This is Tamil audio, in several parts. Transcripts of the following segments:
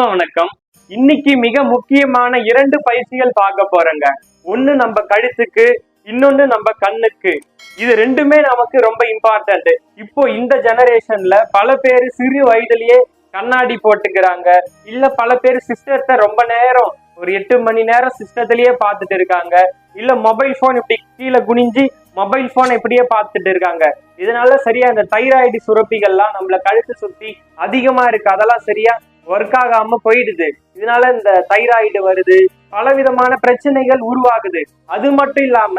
ஆத்ம வணக்கம். இன்னைக்கு மிக முக்கியமான இரண்டு பயிற்சிகள் பார்க்க போறோங்க. ஒண்ணு நம்ம கழுத்துக்கு இன்னொன்னு நம்ம கண்ணுக்கு. இது ரெண்டுமே நமக்கு ரொம்ப இம்பார்ட்டன்ட் இப்போ இந்த ஜெனரேஷன்ல பல பேர் சிறு வயதுலயே கண்ணாடி போட்டுக்கிறாங்க. இல்ல பல பேர் சிஸ்டத்தை ரொம்ப நேரம் ஒரு எட்டு மணி நேரம் சிஸ்டத்திலேயே பார்த்துட்டு இருக்காங்க. இல்ல மொபைல் போன் இப்படி கீழே குனிஞ்சு மொபைல் போன் இப்படியே பார்த்துட்டு இருக்காங்க. இதனால சரியா இந்த தைராய்டு சுரப்பிகள்லாம் நம்மள கழுத்து சுத்தி அதிகமா இருக்கு. அதெல்லாம் சரியா ஒர்க் ஆகாம போயிடுது. இதனால இந்த தைராய்டு வருது. பலவிதமான பிரச்சனைகள் உருவாகுது. அது மட்டும் இல்லாம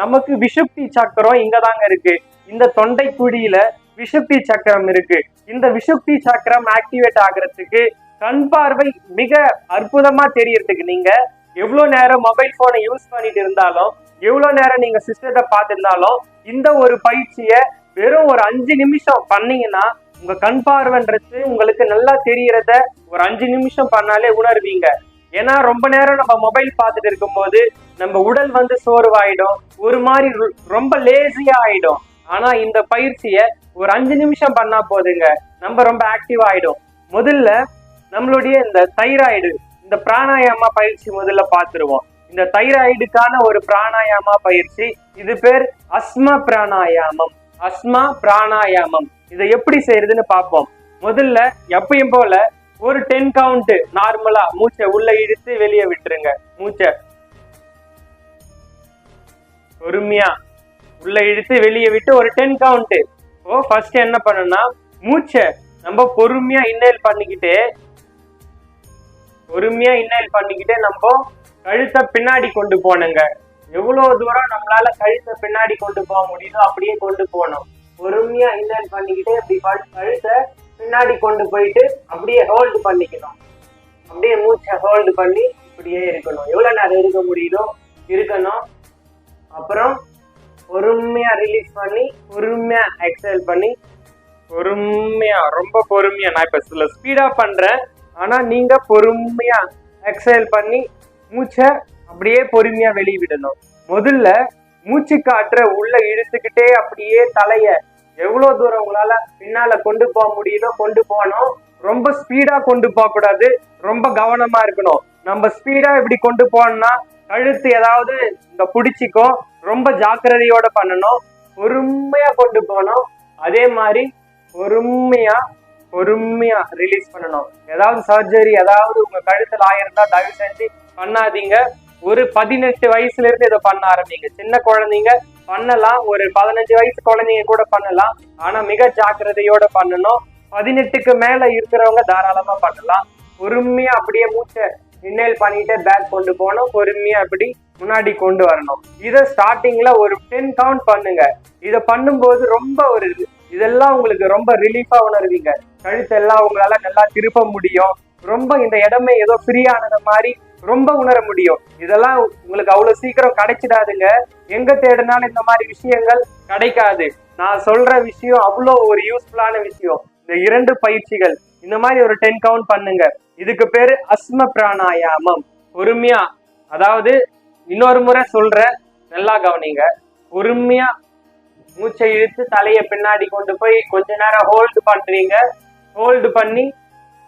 நமக்கு விஷப்தி சக்கரம் இங்கதாங்க இருக்கு. இந்த தொண்டை குழியில விஷப்தி சக்கரம் இருக்கு. இந்த விஷப்தி சக்கரம் ஆக்டிவேட் ஆகுறதுக்கு கண் பார்வை மிக அற்புதமா தெரியறதுக்கு நீங்க எவ்வளவு நேரம் மொபைல் போனை யூஸ் பண்ணிட்டு இருந்தாலும் எவ்வளவு நேரம் நீங்க சிஸ்டத்தை பார்த்திருந்தாலும் இந்த ஒரு பயிற்சியை வெறும் ஒரு அஞ்சு நிமிஷம் பண்ணீங்கன்னா உங்க கண் பார்வைன்றது உங்களுக்கு நல்லா தெரியறத ஒரு அஞ்சு நிமிஷம் பண்ணாலே உணர்வீங்க. ஏன்னா ரொம்ப நேரம் நம்ம மொபைல் பார்த்துட்டு இருக்கும்போது நம்ம உடல் வந்து சோர்வாயிடும். ஒரு மாதிரி ரொம்ப லேசியா ஆயிடும். ஆனா இந்த பயிற்சியை ஒரு அஞ்சு நிமிஷம் பண்ணா போதுங்க. நம்ம ரொம்ப ஆக்டிவ் ஆயிடும். முதல்ல நம்மளுடைய இந்த தைராய்டு இந்த பிராணாயாமா பயிற்சி முதல்ல பார்த்துருவோம். இந்த தைராய்டுக்கான ஒரு பிராணாயாமா பயிற்சி இது பேர் அஸ்ம பிராணாயாமம். அஸ்மா பிராணாயாமம். இதை எப்படி செய்யறதுன்னு பார்ப்போம். முதல்ல எப்பயும் போல ஒரு டென் கவுண்ட் நார்மலா மூச்சை உள்ள இழுத்து வெளியே விட்டுருங்க. மூச்சை. பொறுமையா உள்ள இழுத்து வெளியே விட்டு ஒரு டென் கவுண்ட் ஓ ஃபர்ஸ்ட் என்ன பண்ணணும்னா மூச்சை நம்ம பொறுமையா இன்னேல் பண்ணிக்கிட்டே பொறுமையா இன்னேல் பண்ணிக்கிட்டே நம்ம கழுத்தை பின்னாடி கொண்டு போனோங்க எவ்வளவு தூரம் நம்மளால கழுத்தை பின்னாடி கொண்டு போக முடியுதோ அப்படியே கொண்டு போகணும். பொறுமையா இன்ஹேல் பண்ணிக்கிட்டே அப்படி பழு கழுத்தை பின்னாடி கொண்டு போயிட்டு அப்படியே ஹோல்டு பண்ணிக்கணும். அப்படியே மூச்சை ஹோல்டு பண்ணி இப்படியே இருக்கணும். எவ்வளவு நேரம் இருக்க முடியுதோ இருக்கணும். அப்புறம் பொறுமையா ரிலீஸ் பண்ணி பொறுமையா எக்ஸல் பண்ணி பொறுமையா ரொம்ப பொறுமையா நான் இப்ப சில ஸ்பீடா பண்றேன். ஆனா நீங்க பொறுமையா எக்ஸல் பண்ணி மூச்சை அப்படியே பொறுமையா வெளியே விடணும். முதல்ல மூச்சு காற்ற உள்ள இழுத்துக்கிட்டே அப்படியே தலைய எவ்வளவு தூரம் உங்களால பின்னால கொண்டு போக முடியுதோ கொண்டு போகணும். ரொம்ப ஸ்பீடா கொண்டு போக கூடாது. ரொம்ப கவனமா இருக்கணும். நம்ம ஸ்பீடா இப்படி கொண்டு போனோம்னா கழுத்து ஏதாவது இந்த பிடிச்சிக்கும். ரொம்ப ஜாக்கிரதையோட பண்ணணும். பொறுமையா கொண்டு போகணும். அதே மாதிரி பொறுமையா பொறுமையா ரிலீஸ் பண்ணணும். ஏதாவது சர்ஜரி ஏதாவது உங்க கழுத்துல ஆயிருந்தா தயவு செஞ்சு பண்ணாதீங்க. ஒரு பதினெட்டு வயசுல இருந்து இதை பண்ண ஆரம்பிங்க. சின்ன குழந்தைங்க பண்ணலாம். ஒரு பதினஞ்சு வயசு குழந்தைங்க கூட பண்ணலாம். ஆனா மிக ஜாக்கிரதையோட பண்ணணும். பதினெட்டுக்கு மேல இருக்கிறவங்க தாராளமா பண்ணலாம். பொறுமையா அப்படியே மூச்சை இன்னேல் பண்ணிட்டு பேக் கொண்டு போகணும். பொறுமையா அப்படி முன்னாடி கொண்டு வரணும். இதை ஸ்டார்டிங்ல ஒரு டென் கவுண்ட் பண்ணுங்க. இதை பண்ணும்போது ரொம்ப ஒரு இதெல்லாம் உங்களுக்கு ரொம்ப ரிலீஃபா உணர்வீங்க. கழுத்தெல்லாம் உங்களால நல்லா திருப்ப முடியும். ரொம்ப இந்த இடமே ஏதோ ஃப்ரீயானது மாதிரி ரொம்ப உணர முடியும். இதெல்லாம் உங்களுக்கு அவ்வளவு சீக்கிரம் கிடைச்சிடாதுங்க. எங்க தேடினாலும் இந்த மாதிரி விஷயங்கள் கிடைக்காது. நான் சொல்ற விஷயம் அவ்வளோ ஒரு யூஸ்ஃபுல்லான விஷயம். இந்த இரண்டு பயிற்சிகள். இந்த மாதிரி ஒரு டென் கவுண்ட் பண்ணுங்க. இதுக்கு பேரு அஸ்ம பிராணாயாமம். பொறுமையா அதாவது இன்னொரு முறை சொல்ற நல்லா கவனிங்க. பொறுமையா மூச்சை இழுத்து தலையை பின்னாடி கொண்டு போய் கொஞ்ச நேரம் ஹோல்டு பண்றீங்க ஹோல்டு பண்ணி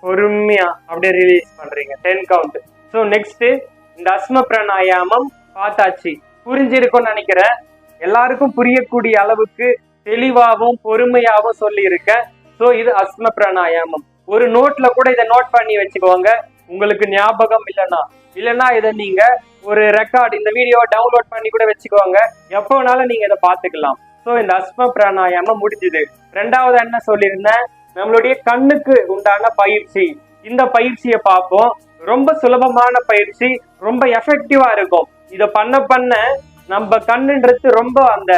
பொறுமையா அப்படியே ரிலீஸ் பண்றீங்க. டென் கவுண்ட் ஸோ நெக்ஸ்ட் இந்த அஸ்ம பிராணாயாமம் பார்த்தாச்சு. புரிஞ்சிருக்கும்னு நினைக்கிறேன். எல்லாருக்கும் புரியக்கூடிய அளவுக்கு தெளிவாகவும் பொறுமையாகவும் சொல்லியிருக்கேன் ஸோ இது அஸ்ம பிராணாயாமம். ஒரு நோட்ல கூட இதை நோட் பண்ணி வச்சுக்கோங்க. உங்களுக்கு ஞாபகம் இல்லைன்னா. இல்லைன்னா இதை நீங்க ஒரு ரெக்கார்ட் இந்த வீடியோ டவுன்லோட் பண்ணி கூட வச்சுக்கோங்க. எப்போ வேணாலும் நீங்க இதை பார்த்துக்கலாம். ஸோ இந்த அஸ்ம பிராணாயாமம் முடிஞ்சுது. ரெண்டாவது என்ன சொல்லியிருந்தேன்? நம்மளுடைய கண்ணுக்கு உண்டான பயிற்சி. இந்த பயிற்சியை பார்ப்போம். ரொம்ப சுலபமான பயிற்சி ரொம்ப எஃபெக்டிவா இருக்கும். இதை பண்ண பண்ண நம்ம கண்ணுன்றது ரொம்ப அந்த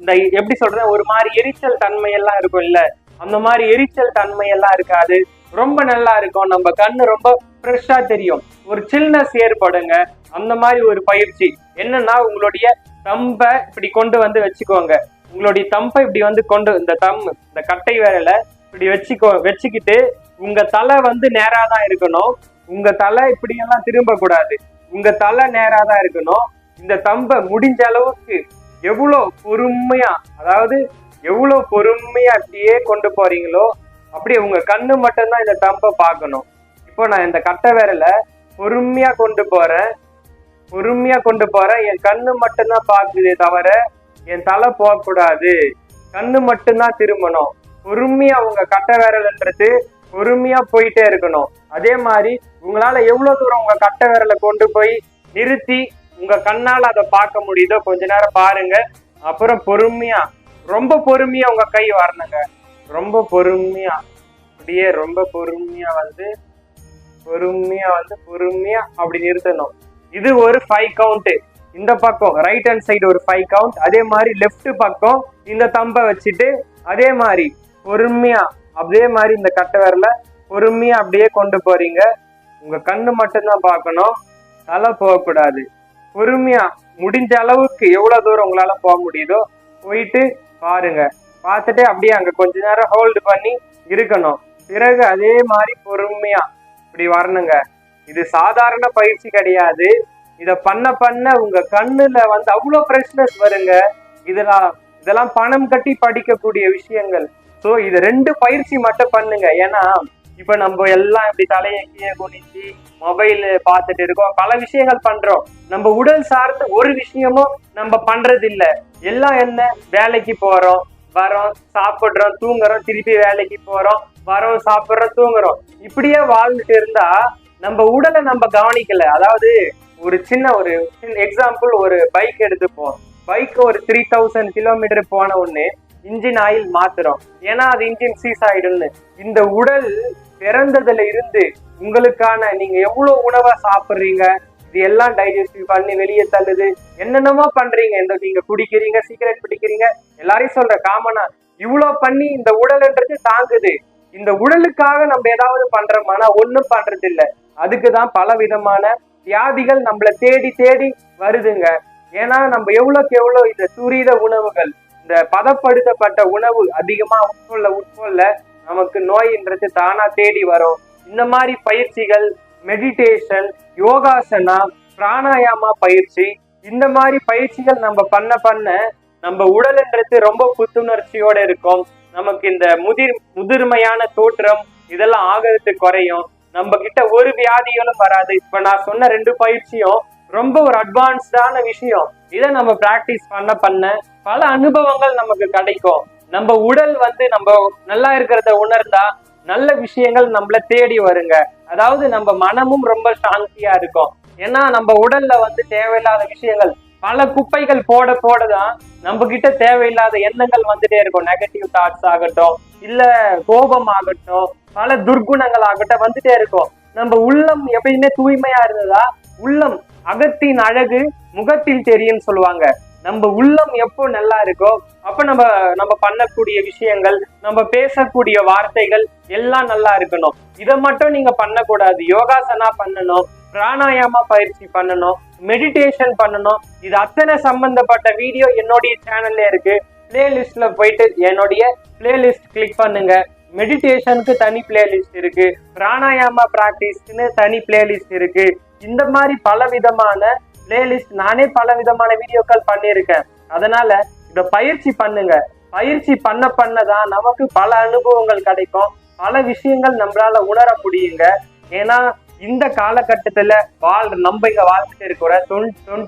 இந்த எப்படி சொல்றது ஒரு மாதிரி எரிச்சல் தன்மையெல்லாம் இருக்கும் இல்ல அந்த மாதிரி எரிச்சல் தன்மையெல்லாம் இருக்காது. ரொம்ப நல்லா இருக்கும். நம்ம கண்ணு ரொம்ப ஃப்ரெஷ்ஷா தெரியும். ஒரு சில்னஸ் ஏற்படுங்க. அந்த மாதிரி ஒரு பயிற்சி. என்னன்னா உங்களுடைய தம்பை இப்படி கொண்டு வந்து வச்சுக்கோங்க. உங்களுடைய தம்பை இப்படி வந்து கொண்டு இந்த தம் இந்த கட்டை வேலையில இப்படி வச்சுக்கோ வச்சுக்கிட்டு உங்க தலை வந்து நேரா தான் இருக்கணும். உங்க தலை இப்படி எல்லாம் திரும்ப கூடாது உங்க தலை நேரா தான் இருக்கணும். இந்த தம்பை முடிஞ்ச அளவுக்கு எவ்வளோ பொறுமையா அதாவது எவ்வளோ பொறுமையா அப்படியே கொண்டு போறீங்களோ அப்படியே உங்க கண்ணு மட்டும்தான் இந்த தம்பை பார்க்கணும். இப்போ நான் இந்த கட்டை விரல பொறுமையா கொண்டு போறேன். பொறுமையா கொண்டு போறேன். என் கண்ணு மட்டும்தான் பார்க்குதே தவிர என் தலை போகக்கூடாது. கண்ணு மட்டும்தான் திரும்பணும். பொறுமையா உங்க கட்டை விரல்ன்றது பொறுமையா போயிட்டே இருக்கணும். அதே மாதிரி உங்களால எவ்வளவு தூரம் உங்க கட்ட விரலை கொண்டு போய் நிறுத்தி உங்க கண்ணால அதை பார்க்க முடியுதோ கொஞ்ச நேரம் பாருங்க. அப்புறம் பொறுமையா ரொம்ப பொறுமையா உங்க கை வரணுங்க. ரொம்ப பொறுமையா அப்படியே ரொம்ப பொறுமையா வந்து பொறுமையா வந்து பொறுமையா அப்படி நிறுத்தணும். இது ஒரு ஃபைவ் கவுண்ட் இந்த பக்கம் ரைட் ஹேண்ட் சைடு ஒரு ஃபைவ் கவுண்ட் அதே மாதிரி லெஃப்ட் பக்கம் இந்த தம்பை வச்சுட்டு அதே மாதிரி பொறுமையா அதே மாதிரி இந்த கட்டை விரல பொறுமையா அப்படியே கொண்டு போறீங்க. உங்க கண்ணு மட்டும்தான் பார்க்கணும். தலை போகக்கூடாது. பொறுமையா முடிஞ்ச அளவுக்கு எவ்வளவு தூரம் உங்களால போக முடியுதோ போயிட்டு பாருங்க. பார்த்துட்டு அப்படியே அங்க கொஞ்ச நேரம் ஹோல்டு பண்ணி இருக்கணும். பிறகு அதே மாதிரி பொறுமையா இப்படி வரணுங்க. இது சாதாரண பயிற்சி கிடையாது. இத பண்ண பண்ண உங்க கண்ணுல வந்து அவ்வளவு ஃப்ரெஷ்னஸ் வருங்க. இதெல்லாம் இதெல்லாம் பணம் கட்டி படிக்கக்கூடிய விஷயங்கள். சோ இது ரெண்டு பயிற்சி மட்டும் பண்ணுங்க. ஏன்னா இப்ப நம்ம எல்லாம் இப்படி தலையை கீழே குனிச்சு மொபைல் பார்த்துட்டு இருக்கோம். பல விஷயங்கள் பண்றோம். நம்ம உடல் சார்ந்த ஒரு விஷயமும் நம்ம பண்றது இல்ல எல்லாம் என்ன? வேலைக்கு போறோம். வரோம் சாப்பிடுறோம் தூங்குறோம் திருப்பி வேலைக்கு போறோம் வரோம் சாப்பிடுறோம் தூங்குறோம். இப்படியே வாழ்ந்துட்டு இருந்தா நம்ம உடலை நம்ம கவனிக்கல. அதாவது ஒரு சின்ன ஒரு எக்ஸாம்பிள் ஒரு பைக் எடுத்துப்போம். பைக் ஒரு த்ரீ தௌசண்ட் கிலோமீட்டர் போன உடனே இன்ஜின் ஆயில் மாத்துறோம் ஏன்னா அது இன்ஜின் சீஸ் ஆயிடும்னு. இந்த உடல் பிறந்ததுல இருந்து உங்களுக்கான நீங்க எவ்வளவு உணவை சாப்பிடுறீங்க இது எல்லாம் டைஜஸ்டிவ் பண்ணி வெளியே தள்ளுது என்னென்னமோ பண்றீங்க. இந்த நீங்க குடிக்கிறீங்க சீக்கிரட் பிடிக்கிறீங்க எல்லாரையும் சொல்ற காமனா இவ்வளவு பண்ணி இந்த உடல்ன்றது தாங்குது. இந்த உடலுக்காக நம்ம ஏதாவது பண்றோமானா ஒண்ணும் பண்றது அதுக்கு அதுக்குதான் பல விதமான வியாதிகள் நம்மள தேடி தேடி வருதுங்க. ஏன்னா நம்ம எவ்வளவுக்கு எவ்வளவு இந்த துரித உணவுகள் இந்த பதப்படுத்தப்பட்ட உணவு அதிகமா உட்கொள்ள உட்கொள்ள நமக்கு நோயின்றது தானா தேடி வரும். இந்த மாதிரி பயிற்சிகள் மெடிடேஷன் யோகாசனா பிராணாயாமா பயிற்சி இந்த மாதிரி பயிற்சிகள் நம்ம பண்ண பண்ண நம்ம உடல்ன்றது ரொம்ப புத்துணர்ச்சியோட இருக்கும். நமக்கு இந்த முதிர் முதிர்மையான தோற்றம் இதெல்லாம் ஆகிறது குறையும். நம்ம கிட்ட ஒரு வியாதிகளும் வராது. இப்ப நான் சொன்ன ரெண்டு பயிற்சியும் ரொம்ப ஒரு அட்வான்ஸ்டான விஷயம். இதை நம்ம பிராக்டிஸ் பண்ண பண்ண பல அனுபவங்கள் நமக்கு கிடைக்கும். நம்ம உடல் வந்து நம்ம நல்லா இருக்கிறத உணர்ந்தா நல்ல விஷயங்கள் நம்மள தேடி வருங்க. அதாவது நம்ம மனமும் ரொம்ப சாந்தியா இருக்கும். ஏன்னா நம்ம உடல்ல வந்து தேவையில்லாத விஷயங்கள் பல குப்பைகள் போட போட தான் நம்ம கிட்ட தேவையில்லாத எண்ணங்கள் வந்துட்டே இருக்கும். நெகட்டிவ் தாட்ஸ் ஆகட்டும் இல்ல கோபம் ஆகட்டும் பல துர்குணங்கள் ஆகட்டும் வந்துட்டே இருக்கும். நம்ம உள்ளம் எப்பயுமே தூய்மையா இருந்ததா? உள்ளம் அகத்தின் அழகு முகத்தில் தெரியும்னு சொல்லுவாங்க. நம்ம உள்ளம் எப்போ நல்லா இருக்கோ அப்ப நம்ம நம்ம பண்ணக்கூடிய விஷயங்கள் நம்ம பேசக்கூடிய வார்த்தைகள் எல்லாம் நல்லா இருக்கணும். இதை மட்டும் நீங்க பண்ணக்கூடாது. யோகாசனா பண்ணணும் பிராணாயாம பயிற்சி பண்ணணும் மெடிடேஷன் பண்ணணும். இது அத்தனை சம்பந்தப்பட்ட வீடியோ என்னுடைய சேனல்ல இருக்கு. பிளேலிஸ்ட்ல போயிட்டு என்னுடைய பிளேலிஸ்ட் கிளிக் பண்ணுங்க. மெடிடேஷனுக்கு தனி பிளேலிஸ்ட் இருக்கு. பிராணாயாம பிராக்டிஸ்க்குன்னு தனி பிளேலிஸ்ட் இருக்கு. இந்த மாதிரி பல விதமான பிளேலிஸ்ட் நானே பல விதமான வீடியோக்கள் பண்ணியிருக்கேன். அதனால இத பயிற்சி பண்ணுங்க. பயிற்சி பண்ண பண்ணதான் நமக்கு பல அனுபவங்கள் கிடைக்கும். பல விஷயங்கள் நம்மளால உணர முடியுங்க. ஏன்னா இந்த காலகட்டத்துல வாழ் நம்ம இங்க வாழ்ந்துட்டு இருக்கிற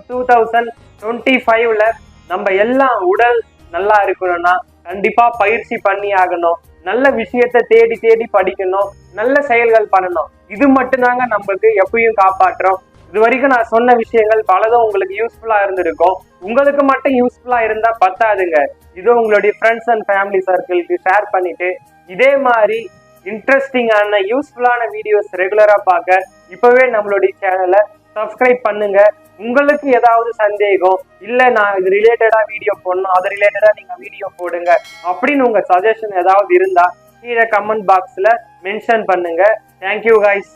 டூ தௌசண்ட் டுவெண்ட்டி ஃபைவ்ல நம்ம எல்லாம் உடல் நல்லா இருக்கணும்னா கண்டிப்பா பயிற்சி பண்ணி ஆகணும் நல்ல விஷயத்த தேடி தேடி படிக்கணும். நல்ல செயல்கள் பண்ணணும். இது மட்டும்தாங்க நம்மளுக்கு எப்பயும் காப்பாற்றுறோம் இது வரைக்கும் நான் சொன்ன விஷயங்கள் பலதும் உங்களுக்கு யூஸ்ஃபுல்லா இருந்திருக்கும். உங்களுக்கு மட்டும் யூஸ்ஃபுல்லா இருந்தா பத்தாதுங்க. இதோ உங்களுடைய ஃப்ரெண்ட்ஸ் அண்ட் ஃபேமிலி சர்க்கிளுக்கு ஷேர் பண்ணிட்டு இதே மாதிரி இன்ட்ரெஸ்டிங்கான யூஸ்ஃபுல்லான வீடியோஸ் ரெகுலரா பார்க்க இப்பவே நம்மளுடைய சேனலை சப்ஸ்கிரைப் பண்ணுங்க. உங்களுக்கு ஏதாவது சந்தேகம் இல்ல நான் இது ரிலேட்டடா வீடியோ போடணும் அது ரிலேட்டடா நீங்க வீடியோ போடுங்க அப்படின்னு உங்க சஜஷன் ஏதாவது இருந்தா கீழே கமெண்ட் பாக்ஸ்ல மென்ஷன் பண்ணுங்க. Thank you guys